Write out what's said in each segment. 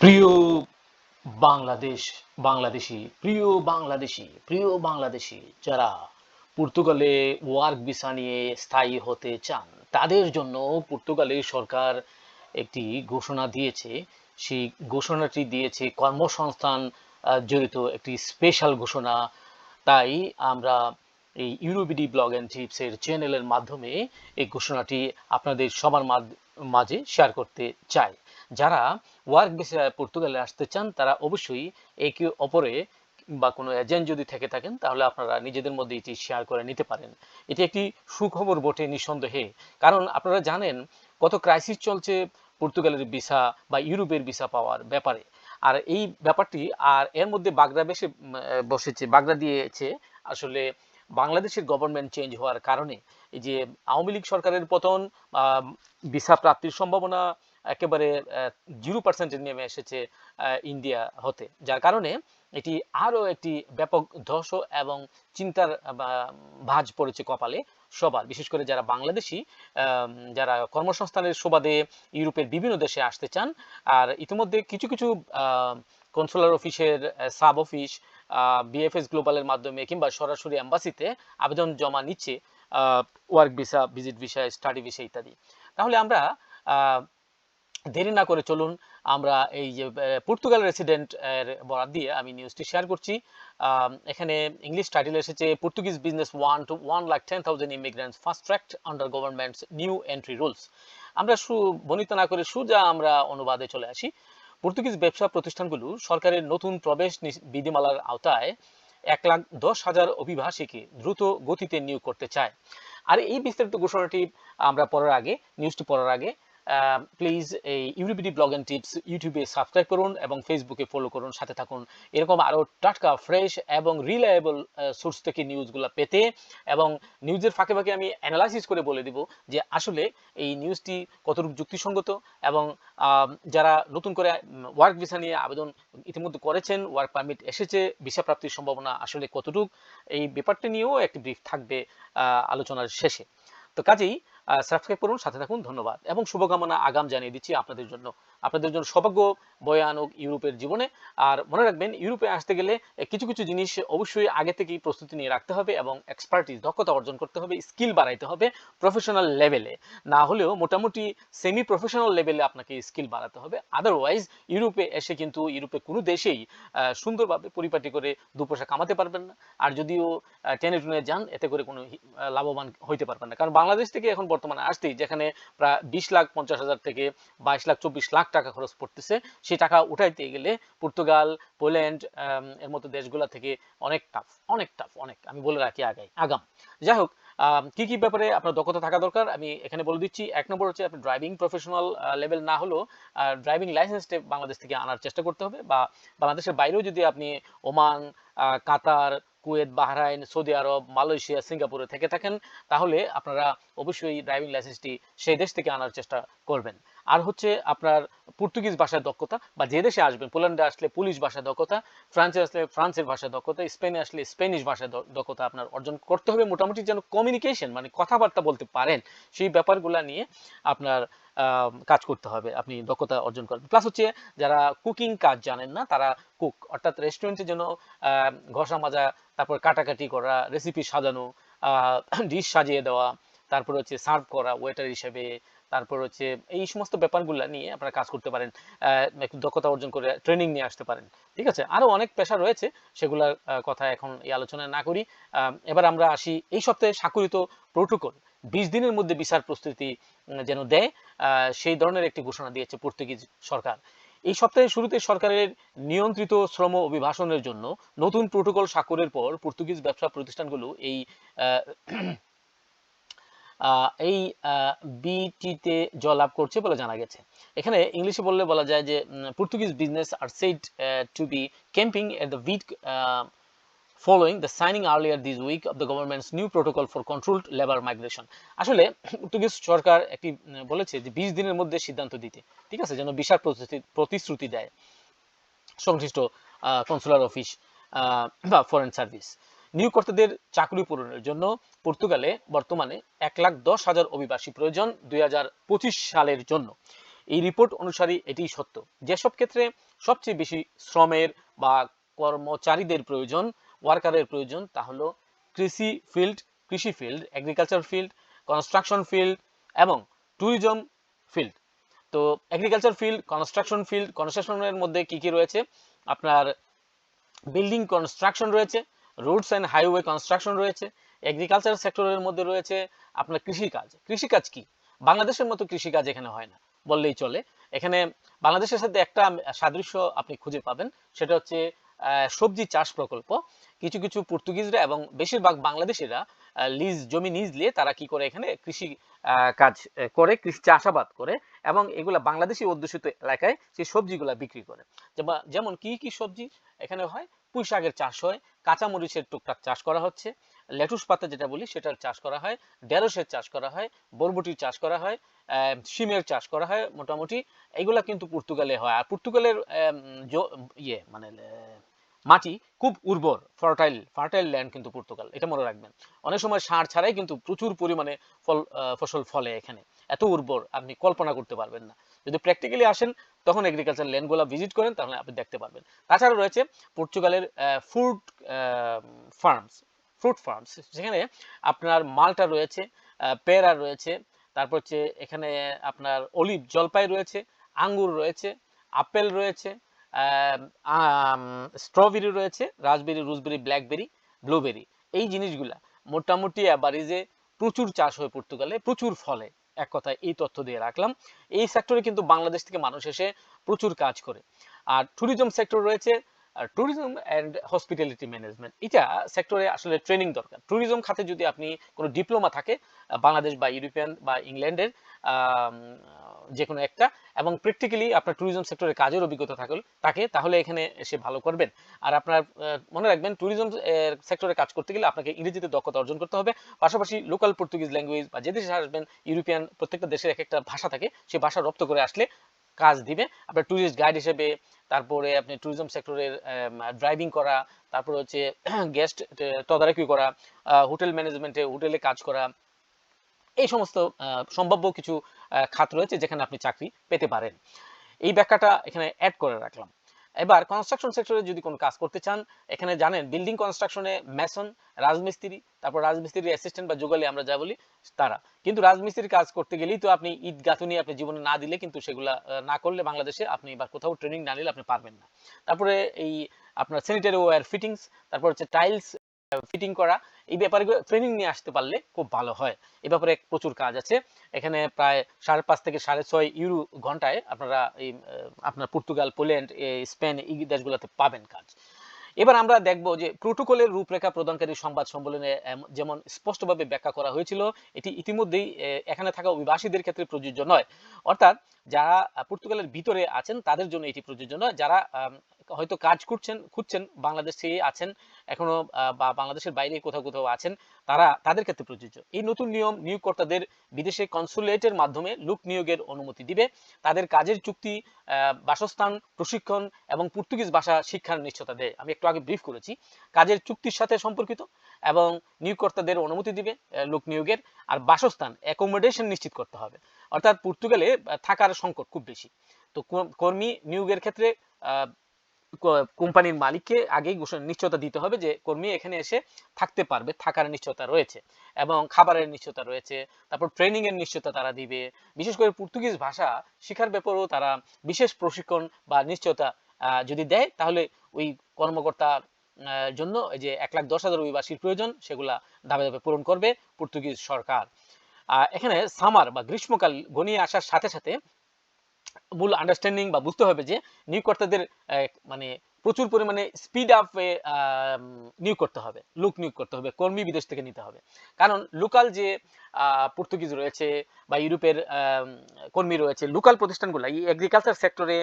প্রিয় বাংলাদেশ, বাংলাদেশি, প্রিয় বাংলাদেশি প্রিয় বাংলাদেশি যারা পর্তুগালে ওয়ার্ক ভিসা নিয়ে স্থায়ী হতে চান, তাদের জন্য পর্তুগালের সরকার একটি ঘোষণা দিয়েছে। সেই ঘোষণাটি দিয়েছে কর্মসংস্থান জড়িত একটি স্পেশাল ঘোষণা। তাই আমরা এই ইউরোবিডি ব্লগ অ্যান্ড টিপসের চ্যানেলের মাধ্যমে এই ঘোষণাটি আপনাদের সবার মাঝ- মাঝে শেয়ার করতে চাই। যারা ওয়ার্ক ভিসায় পর্তুগালে আসতে চান, তারা অবশ্যই একে অপরে বা কোনো এজেন্ট যদি থেকে থাকেন, তাহলে আপনারা নিজেদের মধ্যে এটি শেয়ার করে নিতে পারেন। এটি একটি সুখবর বটে নিঃসন্দেহে। কারণ আপনারা জানেন, কত ক্রাইসিস চলছে পর্তুগালের ভিসা বা ইউরোপের ভিসা পাওয়ার ব্যাপারে। আর এই ব্যাপারটি, আর এর মধ্যে বাগড়া বেশে বসেছে বাগড়া দিয়েছে আসলে বাংলাদেশের গভর্নমেন্ট চেঞ্জ হওয়ার কারণে। এই যে আওয়ামী লীগ সরকারের পতন ভিসা প্রাপ্তির সম্ভাবনা একেবারে জিরো পার্সেন্টে নেমে এসেছে ইন্ডিয়া হতে। যার কারণে এটি আরও একটি ব্যাপক ধস এবং চিন্তার ভাঁজ পড়েছে কপালে সবার। বিশেষ করে যারা বাংলাদেশি যারা কর্মসংস্থানের সুবাদে ইউরোপের বিভিন্ন দেশে আসতে চান, আর ইতিমধ্যে কিছু কিছু কনসুলার অফিসের সাব অফিস বিএফএস গ্লোবালের মাধ্যমে কিংবা সরাসরি অ্যাম্বাসিতে আবেদন জমা নিচ্ছে work visa visit visa study visa ইত্যাদি। তাহলে আমরা দেরি না করে চলুন আমরা এই যে পর্তুগাল রেসিডেন্ট এর বরাদ দিয়ে আমি নিউজটি শেয়ার করছি। এখানে ইংলিশ টাইটেল এসেছে Portuguese business one two one lakh ten thousand immigrants fast tracked under governments new entry rules আমরা সু বনিত না করে সুজা আমরা অনুবাদে চলে আসি। পর্তুগিজ ব্যবসা প্রতিষ্ঠানগুলো সরকারের নতুন প্রবেশ বিধিমালার আওতায় এক লাখ দশ হাজার অভিবাসীকে দ্রুত গতিতে নিয়োগ করতে চায়। আর এই বিস্তারিত ঘোষণাটি আমরা পড়ার আগে নিউজটি পড়ার আগে প্লিজ এই ইউরিবিডি ব্লগ অ্যান্ড টিপস ইউটিউবে সাবস্ক্রাইব করুন এবং ফেসবুকে ফলো করুন, সাথে থাকুন। এরকম আরও টাটকা ফ্রেশ এবং রিলায়েবল সোর্স থেকে নিউজগুলো পেতে এবং নিউজের ফাঁকে ফাঁকে আমি অ্যানালাইসিস করে বলে দিব যে আসলে এই নিউজটি কতটুকু যুক্তিসঙ্গত এবং যারা নতুন করে ওয়ার্ক ভিসা নিয়ে আবেদন ইতিমধ্যে করেছেন ওয়ার্ক পারমিট এসেছে ভিসা প্রাপ্তির সম্ভাবনা আসলে কতটুক, এই ব্যাপারটি নিয়েও একটি ব্রিফ থাকবে আলোচনার শেষে। তো কাজেই সাবস্ক্রাইব করুন, সাথে থাকুন, ধন্যবাদ। এবং শুভকামনা, আগাম জানিয়ে দিচ্ছি আপনাদের জন্য। আপনাদের জন্য সৌভাগ্য বয়ে আনুক ইউরোপের জীবনে। আর মনে রাখবেন, ইউরোপে আসতে গেলে কিছু কিছু জিনিস অবশ্যই আগে থেকেই প্রস্তুতি নিয়ে রাখতে হবে এবং এক্সপার্টিস দক্ষতা অর্জন করতে হবে স্কিল বাড়াইতে হবে প্রফেশনাল লেভেলে না হলেও মোটামুটি সেমি প্রফেশনাল লেভেলে আপনাকে স্কিল বাড়াতে হবে। আদারওয়াইজ ইউরোপে এসে কিন্তু ইউরোপে কোনো দেশেই সুন্দরভাবে পরিপাটি করে দু পয়সা কামাতে পারবেন না। আর যদিও টেনে টুনে যান, এতে করে কোনো লাভবান হইতে পারবেন না। কারণ বাংলাদেশ থেকে এখন বর্তমানে আসতেই, যেখানে প্রায় বিশ লাখ পঞ্চাশ হাজার থেকে বাইশ লাখ চব্বিশ লাখ টাকা খরচ পড়তেছে। সেই টাকা উঠাইতে গেলে পর্তুগাল, পোল্যান্ড এর মতো দেশগুলা থেকে অনেক টাফ অনেক টাফ অনেক, আমি বলে রাখি আগাই, আগাম। যাই হোক কি কি ব্যাপারে আপনার দক্ষতা থাকা দরকার? আমি এখানে বলে দিচ্ছি, এক নম্বর হচ্ছে আপনি ড্রাইভিং প্রফেশনাল লেভেল না হলেও ড্রাইভিং লাইসেন্সটা বাংলাদেশ থেকে আনার চেষ্টা করতে হবে বা বাংলাদেশের বাইরেও যদি আপনি Oman Qatar, Kuwait, Bahrain, Saudi আরব, মালয়েশিয়া, সিঙ্গাপুরে থেকে থাকেন, তাহলে আপনারা অবশ্যই ড্রাইভিং লাইসেন্সটি সেই দেশ থেকে আনার চেষ্টা করবেন। আর হচ্ছে আপনার পর্তুগিজ ভাষার দক্ষতা, বা যে দেশে আসবেন, পোল্যান্ডে আসলে পুলিশ ভাষার দক্ষতা, ফ্রান্সে আসলে ফ্রান্সের ভাষার দক্ষতা, স্পেনে আসলে স্পেনিশ ভাষার দক্ষতা আপনার অর্জন করতে হবে। মোটামুটি যেন কমিউনিকেশন মানে কথাবার্তা বলতে পারেন, সেই ব্যাপারগুলা নিয়ে আপনার কাজ করতে হবে, আপনি দক্ষতা অর্জন করবেন প্লাস হচ্ছে যারা কুকিং কাজ জানেন না, তারা কুক অর্থাৎ রেস্টুরেন্টে যেন ঘষা মাজা, তারপর কাটাকাটি করা রেসিপি সাজানো ডিশ সাজিয়ে দেওয়া, তারপর হচ্ছে সার্ভ করা ওয়েটার হিসেবে তারপর হচ্ছে এই সমস্ত ব্যাপারগুলো নিয়ে আপনারা কাজ করতে পারেন আহ, দক্ষতা অর্জন করে ট্রেনিং নিয়ে আসতে পারেন ঠিক আছে? আরও অনেক পেশা রয়েছে সেগুলোর কথা এখন এই আলোচনা না করি। এবার আমরা আসি এই সপ্তাহে স্বাক্ষরিত প্রোটোকল বিশ দিনের মধ্যে বিচার প্রস্তুতি যেন দেয় সেই ধরনের একটি ঘোষণা দিয়েছে পর্তুগিজ সরকার। এই সপ্তাহের শুরুতে সরকারের নিয়ন্ত্রিত শ্রম অভিবাসনের জন্য নতুন প্রোটোকল স্বাক্ষরের পর পর্তুগিজ ব্যবসা প্রতিষ্ঠানগুলো এই আহ, এই বিটিতে জয়লাভ করছে বলে জানা গেছে। এখানে ইংলিশে বললে বলা যায় যে Portuguese business are said to be camping at the week following the signing earlier this week of the government's new protocol for controlled labor migration. আসলে পর্তুগিজ সরকার একটি বলেছে যে, বিশ দিনের মধ্যে সিদ্ধান্ত দিতে। ঠিক আছে? যেন বিশাল প্রতিশ্রুতি- প্রতিশ্রুতি দেয় সংশ্লিষ্ট কনসুলার অফিস বা ফরেন সার্ভিস নিয়োগকর্তাদের চাকরি পূরণের জন্য পর্তুগালে বর্তমানে এক লাখ দশ হাজার অভিবাসী প্রয়োজন দুই হাজার পঁচিশ সালের জন্য। এই রিপোর্ট অনুসারে এটি সত্য। যেসব ক্ষেত্রে সবচেয়ে বেশি শ্রমের বা কর্মচারীদের প্রয়োজন, ওয়ার্কারের প্রয়োজন, তা হলো কৃষি ফিল্ড কৃষি field agriculture field construction field এবং ট্যুরিজম ফিল্ড। তো এগ্রিকালচার ফিল্ড কনস্ট্রাকশন ফিল্ড কনস্ট্রাকশনের মধ্যে কি কি রয়েছে? আপনার বিল্ডিং কনস্ট্রাকশন রয়েছে রোডস অ্যান্ড হাইওয়ে কনস্ট্রাকশন রয়েছে এগ্রিকালচার সেক্টরের মধ্যে রয়েছে আপনার কৃষিকাজ। কৃষিকাজ কি? বাংলাদেশের মতো কৃষিকাজ এখানে হয় না, বললেই চলে। এখানে বাংলাদেশের সাথে একটা সাদৃশ্য আপনি খুঁজে পাবেন, সেটা হচ্ছে সবজি চাষ প্রকল্প। কিছু কিছু পর্তুগিজরা এবং বেশিরভাগ বাংলাদেশিরা লিজ, জমি নিজ নিয়ে তারা কি করে এখানে কৃষি কাজ করে, কৃষি চাষাবাদ করে এবং এগুলা বাংলাদেশি অধ্যুষিত এলাকায় সেই সবজিগুলা বিক্রি করে। যেমন কি কি সবজি এখানে হয়? পুঁই শাকের চাষ হয়, কাঁচামরিচের টুকটাক চাষ করা হচ্ছে। লেটুস পাতা যেটা বলি, সেটার চাষ করা হয়, ঢেঁড়সের চাষ করা হয়, বরবটির চাষ করা হয় শিমের চাষ করা হয় মোটামুটি। এগুলা কিন্তু পর্তুগালে হয়। আর পর্তুগালের ইয়ে মানে মাটি খুব উর্বর, ফার্টাইল ফার্টাইল ল্যান্ড কিন্তু পর্তুগাল। এটা মনে রাখবেন। অনেক সময় সার ছাড়াই কিন্তু প্রচুর পরিমাণে ফল ফসল ফলে এখানে। এত উর্বর, আপনি কল্পনা করতে পারবেন না। যদি প্র্যাকটিক্যালি আসেন, তখন এগ্রিকালচার ল্যান্ডগুলো ভিজিট করেন, তাহলে আপনি দেখতে পারবেন। তাছাড়া রয়েছে পর্তুগালের ফুড ফার্মস ফ্রুট ফার্মস যেখানে আপনার মালটা রয়েছে পেয়ারা রয়েছে, তারপর হচ্ছে এখানে আপনার অলিভ জলপাই রয়েছে, আঙ্গুর রয়েছে, আপেল রয়েছে স্ট্রবেরি রয়েছে রাসবেরি রুজবেরি ব্ল্যাকবেরি ব্লুবেরি এই জিনিসগুলা মোটামুটি অ্যাভারেজে প্রচুর চাষ হয় পর্তুগালে, প্রচুর ফলে। এক কথায় এই তথ্য দিয়ে রাখলাম। এই সেক্টরে কিন্তু বাংলাদেশ থেকে মানুষ এসে প্রচুর কাজ করে। আর ট্যুরিজম সেক্টর রয়েছে ট্যুরিজম অ্যান্ড হসপিটালিটি ম্যানেজমেন্ট এটা সেক্টরে আসলে ট্রেনিং দরকার। ট্যুরিজম খাতে যদি আপনি কোনো ডিপ্লোমা থাকে বাংলাদেশ বা ইউরোপিয়ান বা ইংল্যান্ডের যে কোনো একটা, এবং প্র্যাকটিক্যালি আপনার ট্যুরিজম সেক্টরে কাজের অভিজ্ঞতা থাকলে, থাকে, তাহলে এখানে এসে ভালো করবেন। আর আপনার মনে রাখবেন ট্যুরিজম সেক্টরে কাজ করতে গেলে আপনাকে ইংরেজিতে দক্ষতা অর্জন করতে হবে। পাশাপাশি লোকাল পর্তুগিজ ল্যাঙ্গুয়েজ বা যে দেশে আসবেন ইউরোপিয়ান প্রত্যেকটা দেশের এক একটা ভাষা থাকে, সে ভাষা রপ্ত করে আসলে কাজ দিবে। আপনার ট্যুরিস্ট গাইড হিসেবে, তারপরে আপনি ট্যুরিজম সেক্টরের ড্রাইভিং করা, তারপর হচ্ছে গেস্ট তদারকি করা হোটেল ম্যানেজমেন্টে হোটেলে কাজ করা, এই সমস্ত সম্ভাব্য কিছু খাত রয়েছে যেখানে আপনি চাকরি পেতে পারেন। এই ব্যাখ্যাটা এখানে অ্যাড করে রাখলাম। এবার কনস্ট্রাকশন সেক্টরে যদি কোনো কাজ করতে চান, এখানে জানেন বিল্ডিং কনস্ট্রাকশনে মেসন রাজমিস্ত্রি, তারপর রাজমিস্ত্রির অ্যাসিস্ট্যান্ট বা যোগালি আমরা যা বলি তারা। কিন্তু রাজমিস্ত্রির কাজ করতে গেলেই তো আপনি ঈদ গাঁথুনি আপনি জীবনে না দিলে কিন্তু সেগুলা না করলে বাংলাদেশে আপনি বা কোথাও ট্রেনিং না নিলে আপনি পারবেন না। তারপরে এই আপনার স্যানিটারি ওয়্যার ফিটিংস তারপর হচ্ছে টাইলস ফিটিং করা, এই ব্যাপারে ট্রেনিং নিয়ে আসতে পারলে খুব ভালো হয়। এই ব্যাপারে প্রচুর কাজ আছে। এখানে প্রায় সাড়ে পাঁচ থেকে সাড়ে ছয় ইউরো ঘন্টায় আপনারা এই আপনার পর্তুগাল, পোল্যান্ড স্পেন, এই দেশগুলোতে পাবেন কাজ। এবার আমরা দেখব যে প্রোটোকলের রূপরেখা প্রদানকারী সংবাদ সম্মেলনে যেমন স্পষ্টভাবে ব্যাখ্যা করা হয়েছিল, এটি ইতিমধ্যেই এখানে থাকা অভিবাসীদের ক্ষেত্রে প্রযোজ্য নয়। অর্থাৎ যারা পর্তুগালের ভিতরে আছেন, তাদের জন্য এটি প্রযোজ্য নয়। যারা হয়তো কাজ করছেন, খুঁজছেন, বাংলাদেশে আছেন, এখনও বা বাংলাদেশের বাইরে কোথাও কোথাও আছেন, তারা, তাদের ক্ষেত্রে প্রযোজ্য। এই নতুন নিয়ম নিয়োগকর্তাদের বিদেশে কনসুলেটের মাধ্যমে লোক নিয়োগের অনুমতি দিবে। তাদের কাজের চুক্তি বাসস্থান, প্রশিক্ষণ এবং পর্তুগিজ ভাষা শিক্ষার নিশ্চয়তা দেয়। আমি একটু আগে ব্রিফ করেছি। কাজের চুক্তির সাথে সম্পর্কিত এবং নিয়োগকর্তাদের অনুমতি দিবে লোক নিয়োগের। আর বাসস্থান অ্যাকোমোডেশন নিশ্চিত করতে হবে। অর্থাৎ পর্তুগালে থাকার সংকট খুব বেশি। তো কর- কর্মী নিয়োগের ক্ষেত্রে কোম্পানির মালিককে আগেই ঘোষণা, নিশ্চয়তা দিতে হবে যে কর্মী এখানে এসে থাকতে পারবে, থাকার নিশ্চয়তা রয়েছে এবং খাবারের নিশ্চয়তা রয়েছে, তারপর ট্রেনিং এর নিশ্চয়তা তারা দিবে। বিশেষ করে পর্তুগিজ ভাষা শেখার ব্যাপারেও তারা বিশেষ প্রশিক্ষণ বা নিশ্চয়তা যদি দেয়, তাহলে ওই কর্মকর্তার জন্য যে এক লাখ দশ হাজার অভিবাসীর প্রয়োজন, সেগুলা ধাপে ধাপে পূরণ করবে পর্তুগিজ সরকার। এখানে সামার বা গ্রীষ্মকাল ঘনিয়ে আসার সাথে সাথে মূল আন্ডারস্ট্যান্ডিং বা বুঝতে হবে যে নিয়োগকর্তাদের মানে প্রচুর পরিমাণে স্পিড আপ নিয়োগ করতে হবে লোক নিয়োগ করতে হবে, কর্মী বিদেশ থেকে নিতে হবে। কারণ লোকাল যে পর্তুগিজ রয়েছে বা ইউরোপের কর্মী রয়েছে লোকাল প্রতিষ্ঠানগুলো, এই এগ্রিকালচার সেক্টরে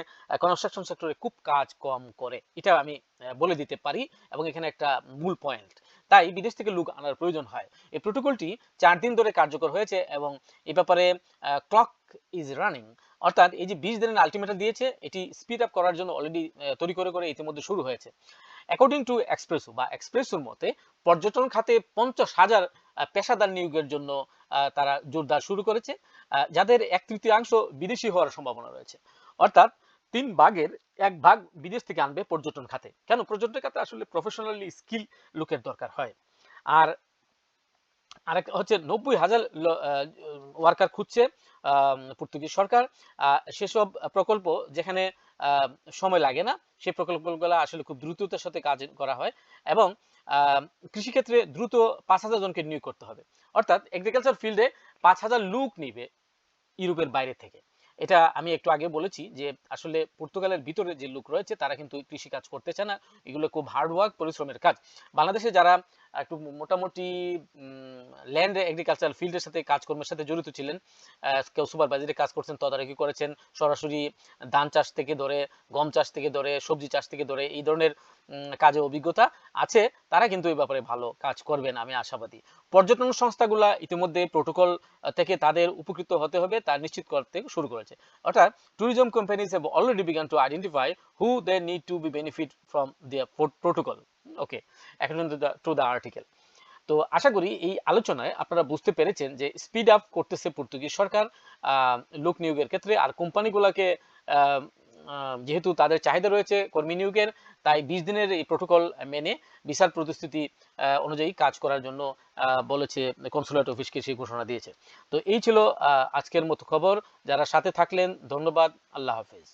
কনস্ট্রাকশন সেক্টরে খুব কাজ কম করে। এটা আমি বলে দিতে পারি এবং এখানে একটা মূল পয়েন্ট তাই বিদেশ থেকে লোক আনার প্রয়োজন হয়। এই প্রোটোকলটি চার দিন ধরে কার্যকর হয়েছে এবং এই ব্যাপারে ক্লক ইজ রানিং অর্থাৎ এই যে বিশ দিনের আলটিমেটাম দিয়েছে, এটি স্পিড আপ করার জন্য অলরেডি তৈরি করে করে ইতিমধ্যে শুরু হয়েছে। অ্যাকর্ডিং টু এক্সপ্রেসো বা এক্সপ্রেসোর মতে, পর্যটন খাতে পঞ্চাশ হাজার পেশাদার নিয়োগের জন্য তারা জোরদার শুরু করেছে যাদের এক তৃতীয়াংশ বিদেশি হওয়ার সম্ভাবনা রয়েছে। অর্থাৎ তিন ভাগের এক ভাগ বিদেশ থেকে আনবে পর্যটন খাতে। কেন? পর্যটন খাতে আসলে প্রফেশনালি স্কিল লোকের দরকার হয়। আর আরেক হচ্ছে নব্বই হাজার ওয়ার্কার খুঁজছে পর্তুগিজ সরকার। সেসব প্রকল্প যেখানে সময় লাগে না সেই প্রকল্পগুলো আসলে খুব দ্রুততার সাথে কাজ করা হয় এবং কৃষিক্ষেত্রে দ্রুত পাঁচ হাজার জনকে নিয়োগ করতে হবে। অর্থাৎ এগ্রিকালচার ফিল্ডে পাঁচ হাজার লোক নিবে ইউরোপের বাইরে থেকে। এটা আমি একটু আগে বলেছি যে আসলে পর্তুগালের ভিতরে যে লোক রয়েছে, তারা কিন্তু কৃষি কাজ করতে চায় না। এগুলো খুব হার্ড ওয়ার্ক পরিশ্রমের কাজ। বাংলাদেশে যারা একটু মোটামুটি ল্যান্ড এগ্রিকালচার ফিল্ডের সাথে কাজকর্মের সাথে জড়িত ছিলেন। কেউ সুপারভাইজারে কাজ করছেন, তদারকি করেছেন। সরাসরি ধান চাষ থেকে ধরে, গম চাষ থেকে ধরে, সবজি চাষ থেকে ধরে এই ধরনের কাজে অভিজ্ঞতা আছে। তারা কিন্তু এই ব্যাপারে ভালো কাজ করবেন, আমি আশাবাদী। পর্যটন সংস্থাগুলা ইতিমধ্যে প্রোটোকল থেকে তাদের উপকৃত হতে হবে, তা নিশ্চিত করতে শুরু করেছে। অর্থাৎ tourism companies have already begun to identify who they need to be benefit from their protocol okay according to the article তো আশা করি এই আলোচনায় আপনারা বুঝতে পেরেছেন যে স্পিড আপ করতেছে পর্তুগিজ সরকার লোক নিয়োগের ক্ষেত্রে আর কোম্পানিগুলোকে যেহেতু তাদের চাহিদা রয়েছে কর্মী নিয়োগের, তাই বিশ দিনের এই প্রোটোকল মেনে বিচার প্রতিশ্রুতি অনুযায়ী কাজ করার জন্য বলেছে কনসুলেট অফিসকে সেই ঘোষণা দিয়েছে। তো এই ছিল আজকের মতো খবর। যারা সাথে থাকলেন, ধন্যবাদ। আল্লাহ হাফেজ।